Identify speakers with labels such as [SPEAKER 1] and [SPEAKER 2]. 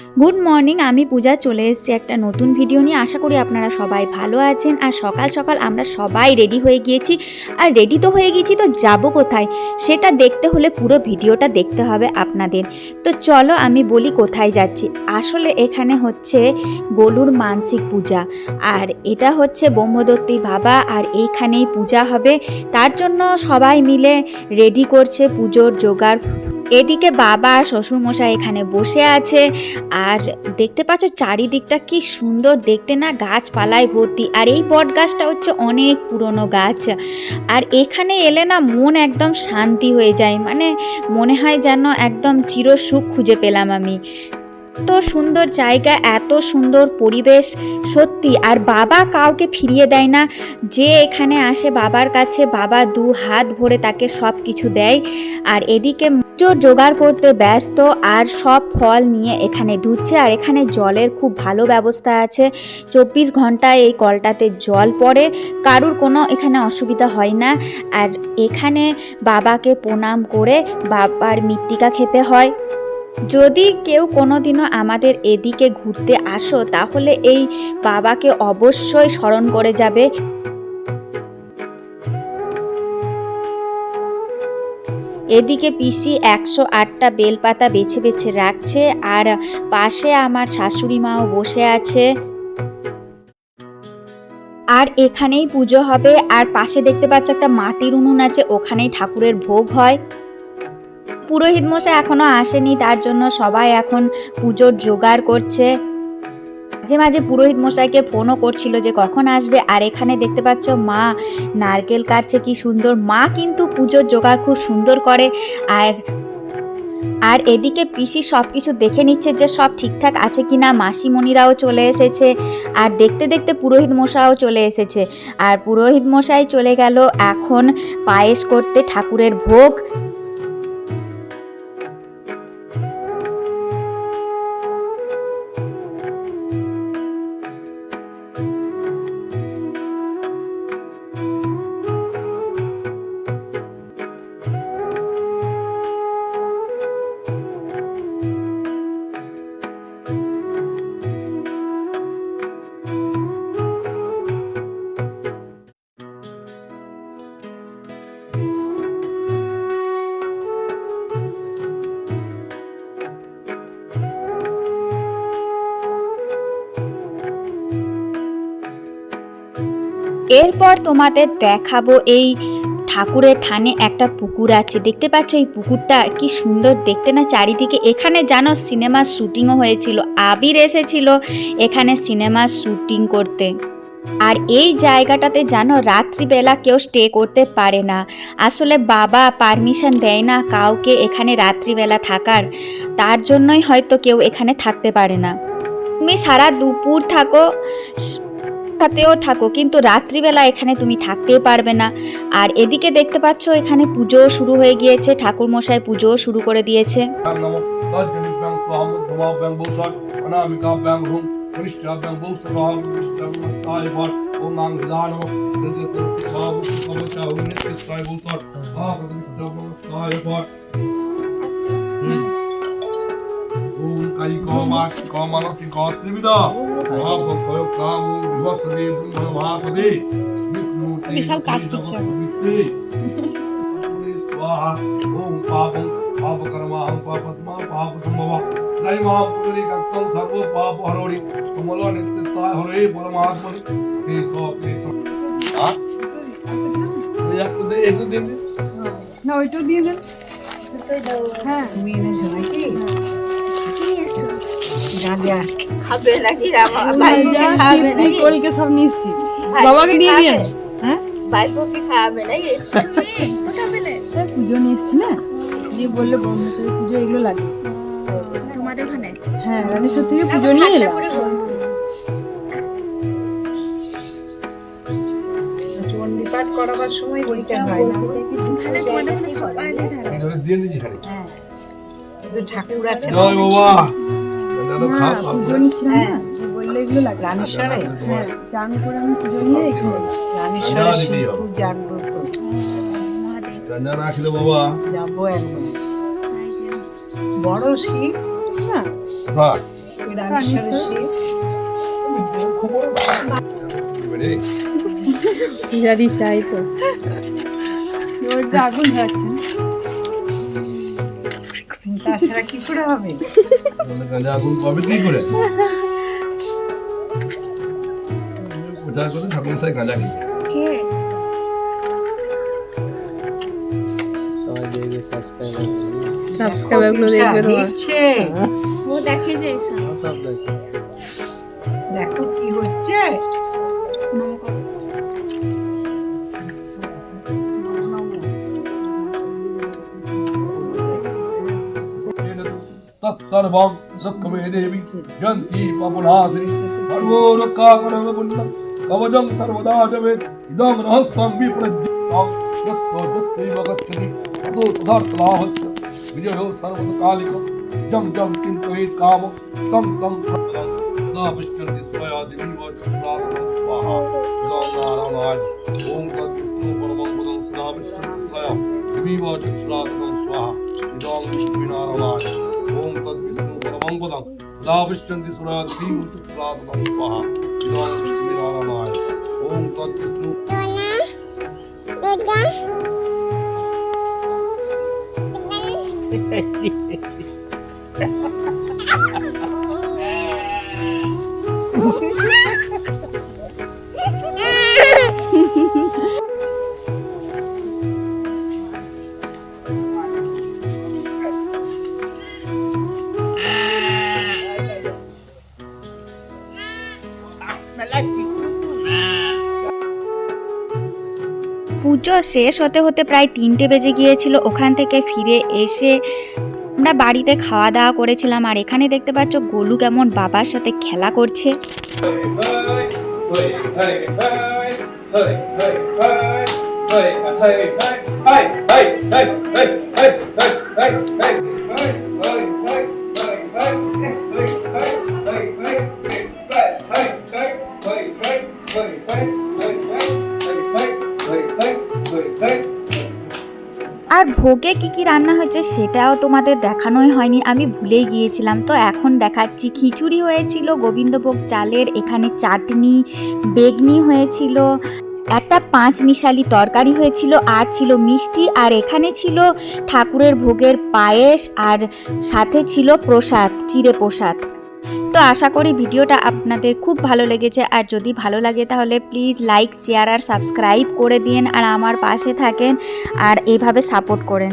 [SPEAKER 1] Good morning আমি পূজা চলে এসেছি একটা নতুন ভিডিও নিয়ে। আশা করি আপনারা সবাই ভালো আছেন। আর সকাল সকাল আমরা সবাই রেডি হয়ে গিয়েছি। আর রেডি তো হয়ে গিয়েছি, তো যাব কোথায়? সেটা দেখতে হলে পুরো ভিডিওটা দেখতে হবে আপনাদের। তো চলো আমি বলি কোথায় যাচ্ছি। আসলে এখানে হচ্ছে গলুর মানসিক পূজা। আর এটা হচ্ছে ব্রহ্মদত্তী বাবা, আর এইখানেই পূজা হবে। তার জন্য সবাই মিলে রেডি করছে পুজোর জোগাড়। এদিকে বাবা আর শ্বশুরমশাই এখানে বসে আছে। আর দেখতে পাচ্ছ চারিদিকটা কি সুন্দর, দেখতে না গাছপালায় ভর্তি। আর এই বট গাছটা হচ্ছে অনেক পুরনো গাছ। আর এখানে এলে না মন একদম শান্তি হয়ে যায়। মানে মনে হয় যেন একদম চিরসুখ খুঁজে পেলাম আমি। এত সুন্দর জায়গা, এত সুন্দর পরিবেশ। সত্যি, আর বাবা কাউকে ফিরিয়ে দেয় না। যে এখানে আসে বাবার কাছে, বাবা দু হাত ভরে তাকে সব কিছু দেয়। আর এদিকে পুজোর জোগাড় করতে ব্যস্ত, আর সব ফল নিয়ে এখানে ধুচ্ছে। আর এখানে জলের খুব ভালো ব্যবস্থা আছে। চব্বিশ ঘন্টায় এই কলটাতে জল পড়ে। কারুর কোনো এখানে অসুবিধা হয় না। আর এখানে বাবাকে প্রণাম করে বাবার মৃত্তিকা খেতে হয়। যদি কেউ কোনোদিনও আমাদের এদিকে ঘুরতে আসো, তাহলে এই বাবাকে অবশ্যই স্মরণ করে যাবে। এদিকে পিসি একশো আটটা বেলপাতা বেছে বেছে রাখছে, আর পাশে আমার শাশুড়ি মাও বসে আছে। আর এখানেই পুজো হবে, আর পাশে দেখতে পাচ্ছ একটা মাটির উনুন আছে, ওখানেই ঠাকুরের ভোগ হয়। পুরোহিত মশাই এখনও আসেনি, তার জন্য সবাই এখন পুজোর জোগাড় করছে। মাঝে মাঝে পুরোহিত মশাইকে ফোনও করছিল যে কখন আসবে, আর এখানে দেখতে পাচ্ছ মা নারকেল কাটছে, কি সুন্দর। মা কিন্তু পুজোর জোগাড় খুব সুন্দর করে, আর আর এদিকে পিসি সব কিছু দেখে নিচ্ছে যে সব ঠিকঠাক আছে কি না মাসিমণিরাও চলে এসেছে, আর দেখতে দেখতে পুরোহিত মশাও চলে এসেছে। আর পুরোহিত মশাই চলে গেল এখন পায়েস করতে ঠাকুরের ভোগ। এরপর তোমাদের দেখাবো এই ঠাকুরের ঠানে একটা পুকুর আছে। দেখতে পাচ্ছ এই পুকুরটা কি সুন্দর দেখতে না? চারিদিকে এখানে জানো সিনেমার শুটিংও হয়েছিল, আবির এসেছিল এখানে সিনেমার শুটিং করতে। আর এই জায়গাটাতে জানো রাত্রিবেলা কেউ স্টে করতে পারে না। আসলে বাবা পারমিশন দেয় না কাউকে এখানে রাত্রিবেলা থাকার, তার জন্যই হয়তো কেউ এখানে থাকতে পারে না। তুমি সারা দুপুর থাকো সাথেও থাকো কিন্তু রাত্রিবেলা এখানে তুমি থাকতেই পারবে না আর এদিকে দেখতে পাচ্ছ এখানে পুজো শুরু হয়ে গিয়েছে ঠাকুর মশাই পুজোও শুরু করে দিয়েছে
[SPEAKER 2] কাই ক মাস ক মানসি ক ত্রিবিদ ভয় কাম বিভসদে ভাসদে বিষ্ণু
[SPEAKER 3] বিশাল কাজ করছে।
[SPEAKER 2] স্বাহা ওম পাপম পাপ কর্মা পাপত্মা পাপ সম্ভব নাই মা পুরি কক্ষম সর্ব পাপ হরণি। কমল নিত্য সায় হরে পরমাত্মনি শ্রী স্বপ্নে হ্যাঁ একটু দিন
[SPEAKER 3] না ওইটাও দিয়ে দেন। হ্যাঁ। তুমি এনে সবাইকে
[SPEAKER 4] খাবে নাকি
[SPEAKER 3] কলকে সব নিচ্ছি। বাবাকে দিয়ে দিয়ে হ্যাঁ?
[SPEAKER 4] ভাইপোকে খাওয়াবে নাকি?
[SPEAKER 3] পুজো নিয়ে এসছি না? দিয়ে বলল ব্রহ্মচারী পুজো এগুলো লাগে। হ্যাঁ রামেশ্বর থেকে পুজো নিয়ে এলাম হ্যাঁ। ঠাকুর আছে।
[SPEAKER 2] ভালো খাও
[SPEAKER 3] পুজো নিচ্ছিলাম না। হ্যাঁ। তুই বললে এগুলো লাগে। রামেশ্বরে চান হ্যাঁ, করে আমি পুজো নিয়ে এখানে রামেশ্বরে শিবপুর জাগ্রত
[SPEAKER 1] রান্না
[SPEAKER 2] না খেলে বাবা।
[SPEAKER 3] যাব একদম বড় শিব
[SPEAKER 2] না?
[SPEAKER 3] হ্যাঁ রামেশ্বরে শিব।
[SPEAKER 5] ইরাদি চাই তো।
[SPEAKER 3] আগুন যাচ্ছে তাছাড়া কি করে হবে?
[SPEAKER 2] আগুন পাবে কি করে? প্রচার করে ঠাকুরের সাথে গাঁজা খেয়ে।
[SPEAKER 5] সাবস্ক্রাইবারগুলো দেখবে তোমার।
[SPEAKER 1] ও দেখে যে এসব।
[SPEAKER 3] দেখো কি হচ্ছে।
[SPEAKER 2] സർവം സുഖമേദേവി ജന്തി പമുനാസിനി സർവോരക്കാകരണപുണ്യം കവചം സർവദാ ജപേ ഇതം രഹസ്വം വിപ്രജ്ഞാം യത്വ ദത്തൈവ ഗച്ഛതി തതോ തദാർത്ഥലാഭശ്ച വിജയോ സർവകാലികം ജം ജം ചിന്തയേത് കാമം തം തം സദാപശ്യന്തി സ്വയാദിനിവാചുഷ്ടാവകം സ്വാഹ ഇതം നാരായണായ ഓം തദ്വിഷ്ണു പരമം പദം സദാപശ്യന്തി സ്വയം ദിവിവാചുഷ്ടാവകം സ്വാഹ ഇതം വിഷ്ണുവിനാരായണായ اللهم طلبسهم ورمضان لا بشن دي صلاة في وجود صلاة مصباحة إلى المشتمل على معي اللهم طلبسهم Ha ha ha.
[SPEAKER 1] পুজো শেষ হতে হতে প্রায় তিনটে বেজে গিয়েছিল ওখান থেকে ফিরে এসে আমরা বাড়িতে খাওয়া দাওয়া করেছিলাম আর এখানে দেখতে পাচ্ছ গোলু কেমন বাবার সাথে খেলা করছে আর ভোগে কি কি রান্না হয়েছে সেটাও তোমাদের দেখানোই হয়নি, আমি ভুলেই গিয়েছিলাম। তো এখন দেখাচ্ছি, খিচুড়ি হয়েছিল, গোবিন্দভোগ চালের, এখানে চাটনি, বেগনি হয়েছিল, একটা পাঁচ মিশালি তরকারি হয়েছিল, আর ছিল মিষ্টি, আর এখানে ছিল ঠাকুরের ভোগের পায়েস, আর সাথে ছিল প্রসাদ, চিড়ে প্রসাদ। তো আশা করি ভিডিওটা আপনাদের খুব ভালো লেগেছে। আর যদি ভালো লাগে তাহলে প্লিজ লাইক শেয়ার আর সাবস্ক্রাইব করে দিন আর আমার পাশে থাকেন আর এইভাবে সাপোর্ট করেন।